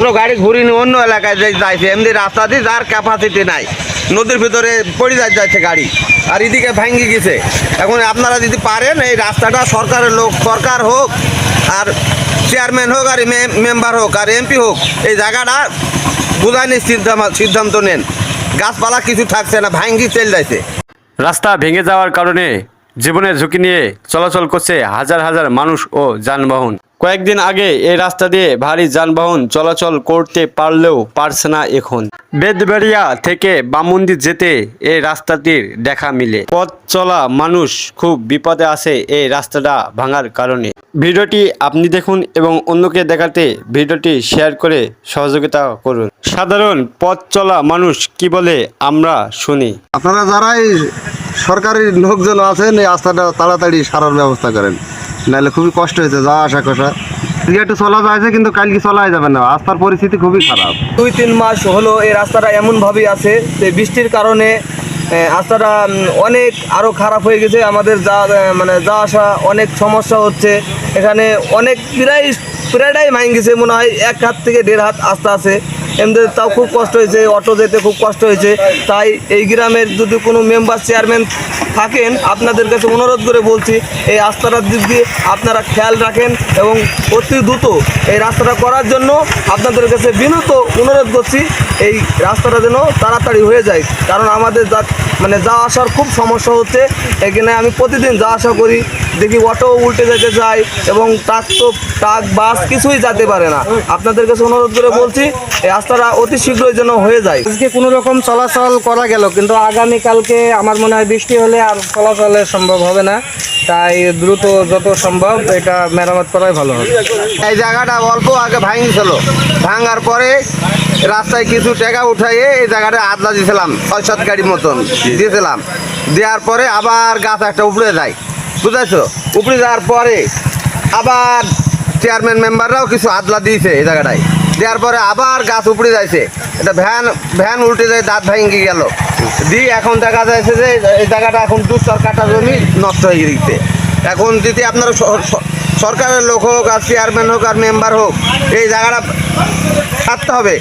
কোনো গাড়ি ঘুরি নিয়ে অন্য এলাকায় যাইছে। এমনি রাস্তা দিয়ে যার ক্যাপাসিটি নাই। নদীর ভিতরে পড়ে যাই যাচ্ছে গাড়ি। আর এদিকে ভাঙ্গি গেছে। এখন আপনারা যদি পারেন, এই রাস্তাটা সরকারের লোক সরকার হোক, আর চেয়ারম্যান হোক, আর মেম্বার হোক, আর এমপি হোক, এই জায়গাটা সিদ্ধান্ত সিদ্ধান্ত নেন। গাছপালা কিছু থাকছে না ভাঙ্গি চল যাইছে। রাস্তা ভেঙে যাওয়ার কারণে জীবনের ঝুঁকি নিয়ে চলাচল করছে হাজার হাজার মানুষ ও যানবাহন। কয়েকদিন আগে এই রাস্তা দিয়ে ভারী যানবাহন চলাচল করতে পারলেও পারছে না এখন। বেদবেড়িয়া থেকে বামন্দি যেতে এই রাস্তাটির দেখা মিলে। পথ চলা মানুষ খুব বিপদে আছে এই রাস্তাটা ভাঙার কারণে। ভিডিওটি আপনি দেখুন এবং অন্যকে দেখাতে ভিডিওটি শেয়ার করে সহযোগিতা করুন। সাধারণ পথ চলা মানুষ কি বলে আমরা শুনি। আপনারা যারাই সরকারি লোকজন আছেন, এই রাস্তাটা তাড়াতাড়ি সারার ব্যবস্থা করেন। নাহলে খুবই কষ্ট হয়েছে যাওয়া আসা কষা। একটু চলা যাচ্ছে কিন্তু কালকে চলাই যাবে না। রাস্তার পরিস্থিতি খুবই খারাপ। দুই তিন মাস হলো এই রাস্তাটা এমনভাবেই আছে, যে বৃষ্টির কারণে রাস্তাটা অনেক আরও খারাপ হয়ে গেছে। আমাদের যা মানে যা আসা, অনেক সমস্যা হচ্ছে। এখানে অনেক প্রায়, প্রায়টাই মাইন গেছে, মনে হয় এক হাত থেকে দেড় হাত আস্তে আছে। এমনি তাও খুব কষ্ট হয়েছে, অটো যেতে খুব কষ্ট হয়েছে। তাই এই গ্রামের যদি কোনো মেম্বার, চেয়ারম্যান থাকেন, আপনাদের কাছে অনুরোধ করে বলছি, এই রাস্তাটার দিক দিয়ে আপনারা খেয়াল রাখেন এবং অতি দ্রুত এই রাস্তাটা করার জন্য আপনাদের কাছে বিনত অনুরোধ করছি, এই রাস্তাটা যেন তাড়াতাড়ি হয়ে যায়। কারণ আমাদের যা মানে যা আসার খুব সমস্যা হচ্ছে। এখানে আমি প্রতিদিন যা আসা করি, দেখি অটো উল্টে যেতে যায় এবং ট্রাক তো, ট্রাক, বাস কিছুই যেতে পারে না। আপনাদের কাছে অনুরোধ করে বলছি, এই রাস্তাটা অতি শীঘ্রই যেন হয়ে যায়। আজকে কোনো রকম চলাচল করা গেল কিন্তু আগামীকালকে আমার মনে হয় বৃষ্টি হলে আর চলাচলের সম্ভব হবে না। তাই দ্রুত যত সম্ভব এটা মেরামত করাই ভালো হবে। এই জায়গাটা অল্প আগে ভাঙিছিল ভাঙার পরে রাস্তায় কিছু টাকা উঠাইয়ে এই জায়গাটা আদলা দিয়েছিলাম ছয় সাত গাড়ির মতন দিয়েছিলাম। দেওয়ার পরে আবার গাছ একটা উপরে যায় বুঝেছ? উপড়ে যাওয়ার পরে আবার চেয়ারম্যান মেম্বাররাও কিছু আদলা দিয়েছে এই জায়গাটায়। দেওয়ার পরে আবার গাছ উপড়ে যাইছে। এটা ভ্যান ভ্যান উল্টে যায়, দাঁত ভেঙে গেল। দিয়ে এখন দেখা যাচ্ছে যে, এই জায়গাটা এখন দু কাটা জমি নষ্ট হয়ে গেছে। এখন যদি আপনারা সরকারের লোক হোক আর চেয়ারম্যান হোক আর মেম্বার হোক, এই জায়গাটা ছাড়তে হবে।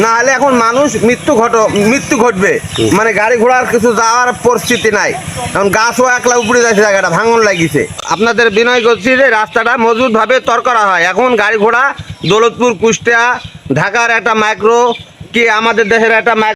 না হলে এখন মানুষ মৃত্যু ঘট, মৃত্যু ঘটবে। মানে গাড়ি ঘোড়ার কিছু যাওয়ার পরিস্থিতি নাই। এখন গাছও একলা উপরে যাচ্ছে জায়গাটা, ভাঙন লাগিছে। আপনাদের বিনয় করছি যে রাস্তাটা মজবুতভাবে তর করা হয়। এখন গাড়ি ঘোড়া, দৌলতপুর, কুষ্টিয়া, ঢাকার একটা মাইক্রো কি আমাদের দেশের একটা